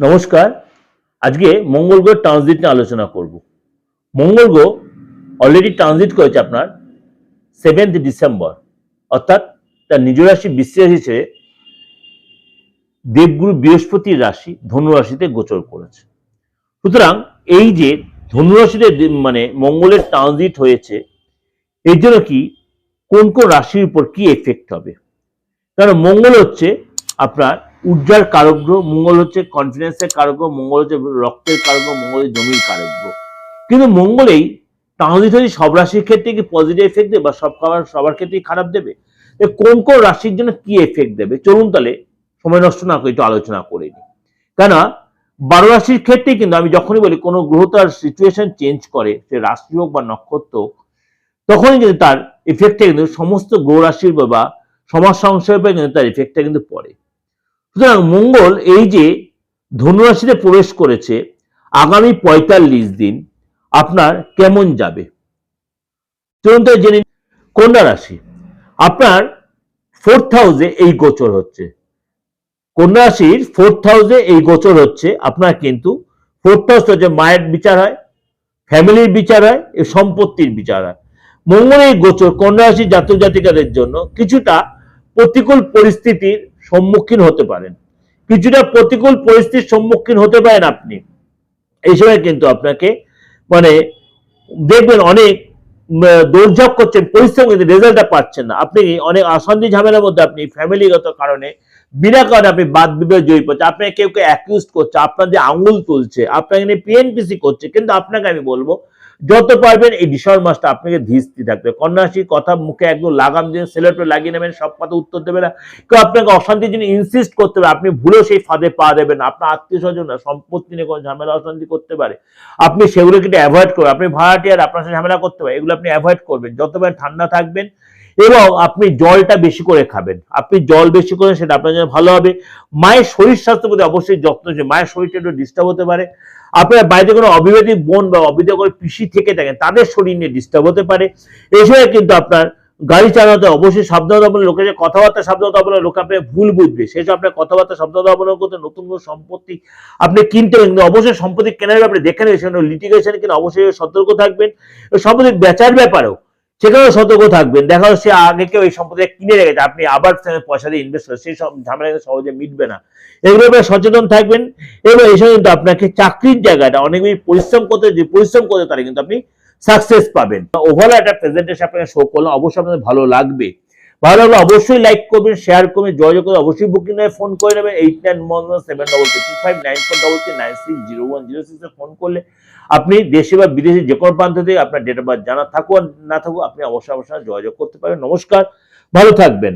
নমস্কার। আজকে মঙ্গল গ্রহ ট্রানজিট নিয়ে আলোচনা করব। মঙ্গল গ্রহ অলরেডি ট্রানজিট করেছে আপনার সেভেন্থ ডিসেম্বর অর্থাৎ তার নিজ রাশি ছেড়ে দেবগুরু বৃহস্পতির রাশি ধনু রাশিতে গোচর করেছে। সুতরাং এই যে ধনু রাশিতে দে- মানে মঙ্গলের ট্রানজিট হয়েছে, এর জন্য কি, কোন কোন রাশির উপর কি এফেক্ট হবে? কারণ মঙ্গল হচ্ছে আপনার ঊর্জার কারকগ্রহ মঙ্গল হচ্ছে কনফিডেন্সের কারক গ্রহ মঙ্গল হচ্ছে রক্তের কারক মঙ্গল জমির কারক গ্রহ কিন্তু মঙ্গলেই ট্রানজিট হচ্ছে সব রাশির ক্ষেত্রে কি পজিটিভ এফেক্ট দেবে বা সব খাবার সবার ক্ষেত্রেই খারাপ দেবে? কোন কোন রাশির জন্য কি এফেক্ট দেবে? চলুন তাহলে সময় নষ্ট না করে একটু আলোচনা করে নিই। কেন বারো রাশির ক্ষেত্রে কিন্তু আমি যখনই বলি কোনো গ্রহ তার সিচুয়েশন চেঞ্জ করে, সে রাশি হোক বা নক্ষত্র হোক, তখনই কিন্তু তার এফেক্টটা কিন্তু সমস্ত গ্রহ রাশির বা- সমাজ সংসারের কিন্তু তার এফেক্টটা কিন্তু পড়ে। সুতরাং মঙ্গল এই যে ধনুরাশিতে প্রবেশ করেছে, আগামী পঁয়তাল্লিশ দিন আপনার কেমন যাবে? চলুন তো জেনে কন্যা রাশি, আপনার ফোর্থ হাউসে এই গোচর হচ্ছে। কন্যা রাশির ফোর্থ হাউসে এই গোচর হচ্ছে, আপনার কিন্তু ফোর্থ হাউস হচ্ছে মায়ের বিচার হয়, ফ্যামিলির বিচার হয় সম্পত্তির বিচার হয়। মঙ্গল এই গোচর কন্যা রাশির জাতক জাতিকাদের জন্য কিছুটা প্রতিকূল পরিস্থিতির সম্মুখীন হতে পারেন। কিছুটা প্রতিকূল পরিস্থিতির সম্মুখীন হতে পারেন আপনি। এই সময় কিন্তু আপনাকে মানে দেখবেন অনেক দৌড়ঝাঁপ করছেন, পরিশ্রম কিন্তু রেজাল্টটা পাচ্ছেন না। আপনি অনেক অশান্তি ঝামেলার মধ্যে আপনি ফ্যামিলিগত কারণে বিনা কারণে আপনি বাদ বিবাদ জয়ী পড়ছে আপনাকে কেউ কেউ অ্যাকিউজ করছে, আপনার যে আঙুল তুলছে, আপনাকে নিয়ে পিএনপিসি করছে, কিন্তু আপনাকে আমি বলব যত পারবেন এই ডিসেম্বর মাসটা আপনাকে ধীরস্থির থাকতে কন্যাশ্রী কথা মুখে একদম লাগাম দিয়ে সেলেটে লাগিয়ে নেবেন, সব কথা উত্তর দেবে না। কেউ আপনাকে অশান্তির জন্য ইনসিস্ট করতে হবে আপনি ভুলেও সেই ফাঁদে পা দেবেন আপনার আত্মীয় স্বজন সম্পত্তি নিয়ে কোনো ঝামেলা, অশান্তি করতে পারে। আপনি সেগুলোকে একটু অ্যাভয়েড করবেন। আপনি ভাড়াটিয়ার, আপনার সাথে ঝামেলা করতে পারে এগুলো আপনি অ্যাভয়েড করবেন। যত ঠান্ডা থাকবেন এবং আপনি জলটা বেশি করে খাবেন। আপনি জল বেশি করে সেটা আপনার জন্য ভালো হবে। মায়ের শরীর স্বাস্থ্য প্রতি অবশ্যই যত্ন। মায়ের শরীরটা একটু ডিস্টার্ব হতে পারে। আপনার বাড়িতে কোনো অবিবাহিত বোন বা অবিবাহিত করে পিসি থেকে থাকেন তাদের শরীর নিয়ে ডিস্টার্ব হতে পারে। এই কিন্তু আপনার গাড়ি চালাতে অবশ্যই সাবধানতা বলে লোকের যে কথাবার্তা সাবধানতা বলে লোক আপনাকে ভুল বুঝবে। সেই সব আপনার কথাবার্তা সাবধানতা অবলম্বন করতে নতুন কোনো সম্পত্তি আপনি কিনতে কিন্তু অবশ্যই সম্পত্তি কেনার ব্যাপারে দেখে নেবেন। লিটিগেশন কিনা অবশ্যই সতর্ক থাকবেন। সম্পত্তি বেচার ব্যাপারেও সেখানেও সতর্ক থাকবেন। দেখা যাচ্ছে আগে কেউ এই সম্পদে কিনে রেখেছে, আপনি আবার পয়সা দিয়ে ইনভেস্ট করেন সেই সব ঝামেলা সহজে মিটবে না। এগুলো সচেতন থাকবেন। এবং এই সময় কিন্তু আপনাকে চাকরির জায়গাটা, অনেক পরিশ্রম করতে, যে পরিশ্রম করতে তারা কিন্তু আপনি সাকসেস পাবেন। ওভারঅল একটা প্রেজেন্টেশন আপনাকে শো করলাম, অবশ্যই আপনাদের ভালো লাগবে। ভালো লাগল অবশ্যই লাইক করবেন শেয়ার করবেন, যোগাযোগ করে অবশ্যই বুকিং হয়ে ফোন করে নেবেন eight nine one one seven double three five nine four double three nine six zero one zero সিক্সে ফোন করলে আপনি দেশে বা বিদেশে যে কোনো প্রান্ত থেকে আপনার ডেট অফ বার্থ জানা থাকুক না থাকুক, আপনি অবশ্যই অবশ্যই যোগাযোগ করতে পারেন নমস্কার, ভালো থাকবেন।